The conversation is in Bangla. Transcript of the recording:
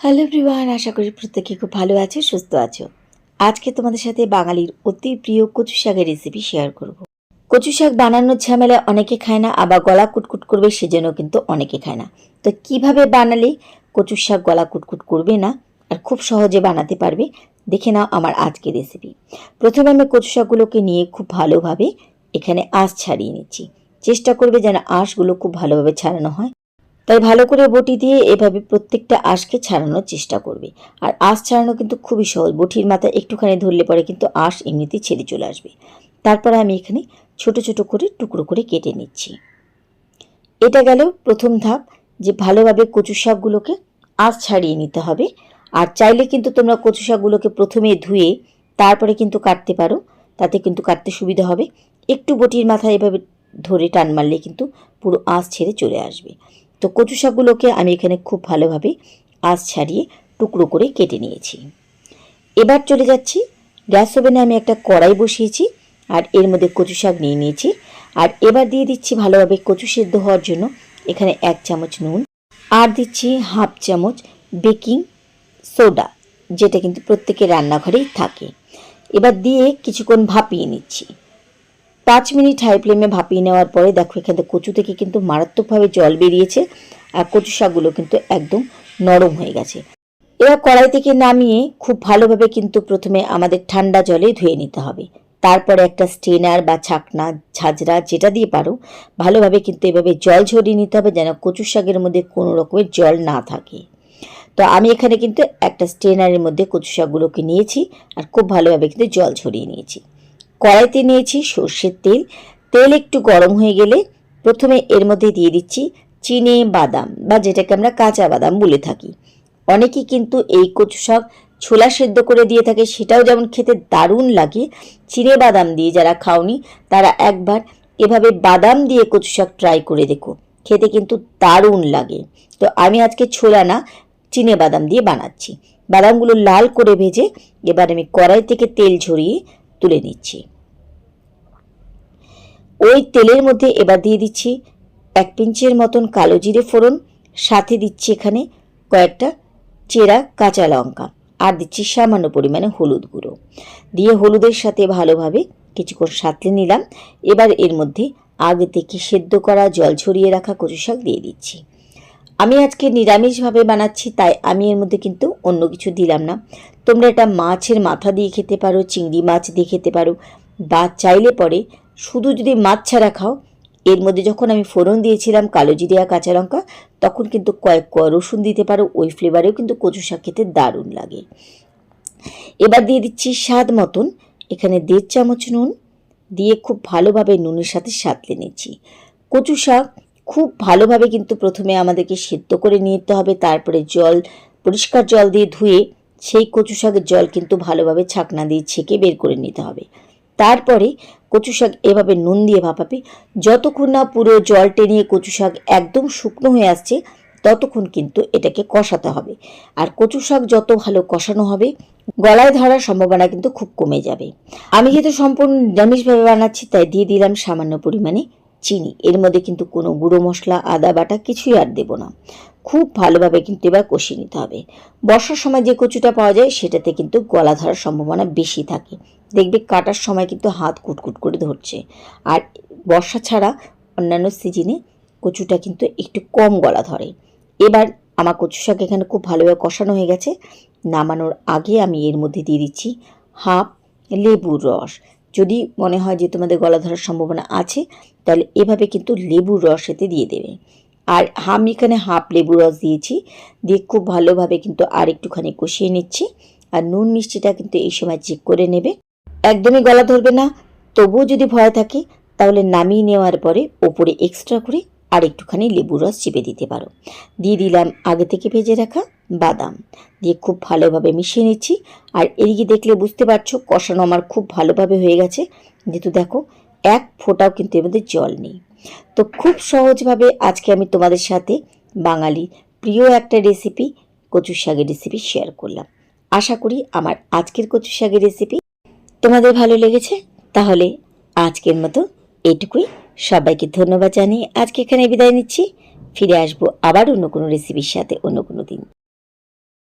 হ্যালো এভরিওয়ান আশা করি প্রত্যেকে খুব ভালো আছো, সুস্থ আছো। আজকে তোমাদের সাথে বাঙালির অতি প্রিয় কচু শাকের রেসিপি শেয়ার করব। কচু শাক বানানোর ঝামেলা অনেকে খায় না, আবার গলা কুটকুট করবে সেজন্য কিন্তু অনেকে খায় না। তো কীভাবে বানালে কচু শাক গলা কুটকুট করবে না, আর খুব সহজে বানাতে পারবে, দেখে নাও আমার আজকের রেসিপি প্রথমে আমি কচু শাকগুলোকে নিয়ে খুব ভালোভাবে এখানে আঁশ ছাড়িয়ে নিচ্ছি। চেষ্টা করবে যেন আঁশগুলো খুব ভালোভাবে ছাড়ানো হয়। তাই ভালো করে বটি দিয়ে এভাবে প্রত্যেকটা আঁশকে ছাড়ানোর চেষ্টা করবে। আর আঁশ ছাড়ানো কিন্তু খুবই সহজ। বটির মাথায় একটুখানি ধরলে পরে কিন্তু আঁশ এমনিতেই ছেড়ে চলে আসবে। তারপরে আমি এখানে ছোট ছোট করে টুকরো করে কেটে নিচ্ছি। এটা গেল প্রথম ধাপ, যে ভালোভাবে কচু শাকগুলোকে আঁশ ছাড়িয়ে নিতে হবে। আর চাইলে কিন্তু তোমরা কচু শাকগুলোকে প্রথমে ধুয়ে তারপরে কিন্তু কাটতে পারো। তাতে কিন্তু কাটতে সুবিধা হবে। একটু বটির মাথায় এভাবে ধরে টান মারলে কিন্তু পুরো আঁশ ছেড়ে চলে আসবে। তো কচু শাকগুলোকে আমি এখানে খুব ভালোভাবে আঁশ ছাড়িয়ে টুকরো করে কেটে নিয়েছি। এবার চলে যাচ্ছি। গ্যাস ওভেনে আমি একটা কড়াই বসিয়েছি আর এর মধ্যে কচু শাক নিয়ে নিয়েছি। আর এবার দিয়ে দিচ্ছি ভালোভাবে কচু সেদ্ধ হওয়ার জন্য এখানে এক চামচ নুন। আর দিচ্ছি হাফ চামচ বেকিং সোডা, যেটা কিন্তু প্রত্যেকের রান্নাঘরেই থাকে। এবার দিয়ে কিছুক্ষণ ভাপিয়ে নিচ্ছি। পাঁচ মিনিট হাই ফ্লেমে ভাপিয়ে নেওয়ার পরে দেখো এখানে কচু থেকে কিন্তু মারাত্মকভাবে জল বেরিয়েছে আর কচু শাকগুলো কিন্তু একদম নরম হয়ে গেছে। এবার কড়াই থেকে নামিয়ে খুব ভালোভাবে কিন্তু প্রথমে আমাদের ঠান্ডা জলে ধুয়ে নিতে হবে। তারপরে একটা স্ট্রেনার বা ছাকনা, ঝাঁঝরা, যেটা দিয়ে পারো, ভালোভাবে কিন্তু এভাবে জল ঝরিয়ে নিতে হবে যেন কচু শাকের মধ্যে কোনো রকমের জল না থাকে। তো আমি এখানে কিন্তু একটা স্ট্রেনারের মধ্যে কচু শাকগুলোকে নিয়েছি আর খুব ভালোভাবে কিন্তু জল ঝরিয়ে নিয়েছি। কড়াইতে নিয়েছি সর্ষের তেল। তেল একটু গরম হয়ে গেলে প্রথমে এর মধ্যে দিয়ে দিচ্ছি চিনে, বাদাম বা যেটাকে আমরা কাঁচা বাদাম বলে থাকি। অনেকেই কিন্তু এই কচু শাক ছোলা সেদ্ধ করে দিয়ে থাকে, সেটাও যেমন খেতে দারুণ লাগে। চিনে, বাদাম দিয়ে যারা খাওনি, তারা একবার এভাবে বাদাম দিয়ে কচু শাক ট্রাই করে দেখো। খেতে কিন্তু দারুণ লাগে। তো আমি আজকে ছোলা না, চিনে, বাদাম দিয়ে বানাচ্ছি। বাদামগুলো লাল করে ভেজে এবার আমি কড়াই থেকে তেল ঝরিয়ে তুলে নিচ্ছি। ওই তেলের মধ্যে এবার দিয়ে দিচ্ছি এক পিঞ্চের মতন কালো জিরে ফোড়ন, সাথে দিচ্ছি এখানে কয়েকটা চেরা কাঁচা লঙ্কা, আর দিচ্ছি সামান্য পরিমাণে হলুদ গুঁড়ো। দিয়ে হলুদের সাথে ভালোভাবে কিছুক্ষণ সাঁতলে নিলাম। এবার এর মধ্যে আগে থেকে সেদ্ধ করা জল ছড়িয়ে রাখা কচু শাক দিয়ে দিচ্ছি। আমি আজকে নিরামিষভাবে বানাচ্ছি, তাই আমি এর মধ্যে কিন্তু অন্য কিছু দিলাম না। তোমরা এটা মাছের মাথা দিয়ে খেতে পারো, চিংড়ি মাছ দিয়ে খেতে পারো, বা চাইলে পরে শুধু যদি মাছ ছাড়া খাও, এর মধ্যে যখন আমি ফোড়ন দিয়েছিলাম, কালো জিরে আর কাঁচা লঙ্কা, তখন কিন্তু কয়েক রসুন দিতে পারো, ওই ফ্লেভারেও কিন্তু কচু শাক খেতে দারুণ লাগে। এবার দিয়ে দিচ্ছি স্বাদ মতন, এখানে দেড় চামচ নুন, দিয়ে খুব ভালোভাবে নুনের সাথে সাঁতলে নিচ্ছি। কচু শাক খুব ভালোভাবে কিন্তু প্রথমে আমাদেরকে সেদ্ধ করে নিতে হবে, তারপরে জল, পরিষ্কার জল দিয়ে ধুয়ে সেই কচু শাকের জল কিন্তু ভালোভাবে ছাকনা দিয়ে ছেঁকে বের করে নিতে হবে। তারপরে কচু শাক এভাবে নুন দিয়ে ভাপাবে। যতক্ষণ না পুরো জল টেনিয়ে কচু শাক একদম শুকনো হয়ে আসছে, ততক্ষণ কিন্তু এটাকে কষাতে হবে। আর কচু শাক যত ভালো কষানো হবে, গলায় ধরার সম্ভাবনা কিন্তু খুব কমে যাবে। আমি যেহেতু সম্পূর্ণ নিরামিষভাবে বানাচ্ছি, তাই দিয়ে দিলাম সামান্য পরিমাণে চিনি। এর মধ্যে কিন্তু কোনো গুঁড়ো মশলা, আদা বাটা কিছুই আর দেবো না। খুব ভালোভাবে কিন্তু এবার কষিয়ে নিতে হবে। বর্ষার সময় যে কচুটা পাওয়া যায়, সেটাতে কিন্তু গলা ধরার সম্ভাবনা বেশি থাকে। দেখবে কাটার সময় কিন্তু হাত কুটকুট করে ধরছে। আর বর্ষা ছাড়া অন্যান্য সিজনে কচুটা কিন্তু একটু কম গলা ধরে। এবার আমার কচু শাক এখানে খুব ভালোভাবে কষানো হয়ে গেছে। নামানোর আগে আমি এর মধ্যে দিয়ে দিচ্ছি হাফ লেবুর রস। যদি মনে হয় যে তোমাদের গলা ধরার সম্ভাবনা আছে, তাহলে এভাবে কিন্তু লেবুর রস এতে দিয়ে দেবে। আর আমি এখানে হাফ লেবু রস দিয়েছি, দিয়ে খুব ভালোভাবে কিন্তু আর একটুখানি কষিয়ে নিচ্ছি। আর নুন মিষ্টিটা কিন্তু এই সময় চেক করে নেবে। একদমই গলা ধরবে না, তবুও যদি ভয় থাকে, তাহলে নামিয়ে নেওয়ার পরে ওপরে এক্সট্রা করে আর একটুখানি লেবুর রস চিপে দিতে পারো। দিয়ে দিলাম আগে থেকে ভেজে রাখা বাদাম। দিয়ে খুব ভালোভাবে মিশিয়ে নিচ্ছি। আর এদিকে দেখলে বুঝতে পারছ কষানো আমার খুব ভালোভাবে হয়ে গেছে। যেহেতু দেখো এক ফোঁটাও কিন্তু এর মধ্যে জল নেই। তো খুব সহজভাবে আজকে আমি তোমাদের সাথে বাঙালি প্রিয় একটা রেসিপি কচু শাকের রেসিপি শেয়ার করলাম। আশা করি আমার আজকের কচু শাকের রেসিপি তোমাদের ভালো লেগেছে। তাহলে আজকের মতো এইটুকুই সবাইকে ধন্যবাদ জানিয়ে আজকে এখানে বিদায় নিচ্ছি। ফিরে আসব আবার অন্য কোনো রেসিপির সাথে অন্য কোনো দিন।